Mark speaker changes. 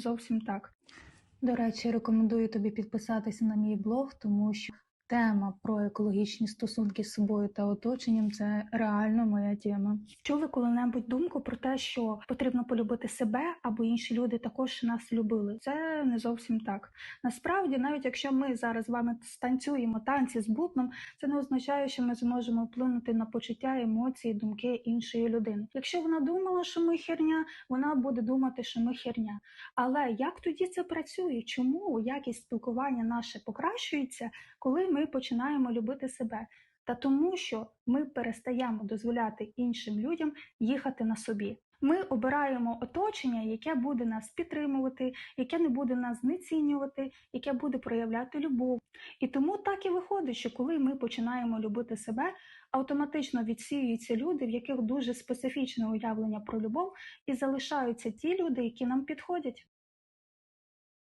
Speaker 1: зовсім так. До речі, рекомендую тобі підписатися на мій блог, тому що тема про екологічні стосунки з собою та оточенням це реально моя тема. Чули коли-небудь думку про те, що потрібно полюбити себе, або інші люди також нас любили. Це не зовсім так. Насправді, навіть якщо ми зараз з вами станцюємо танці з бутном, це не означає, що ми зможемо вплинути на почуття, емоції, думки іншої людини. Якщо вона думала, що ми херня, вона буде думати, що ми херня. Але як тоді це працює? Чому якість спілкування наше покращується, коли ми починаємо любити себе? Та тому, що ми перестаємо дозволяти іншим людям їхати на собі. Ми обираємо оточення, яке буде нас підтримувати, яке не буде нас знецінювати, яке буде проявляти любов. І тому так і виходить, що коли ми починаємо любити себе, автоматично відсіюються люди, в яких дуже специфічне уявлення про любов, і залишаються ті люди, які нам підходять.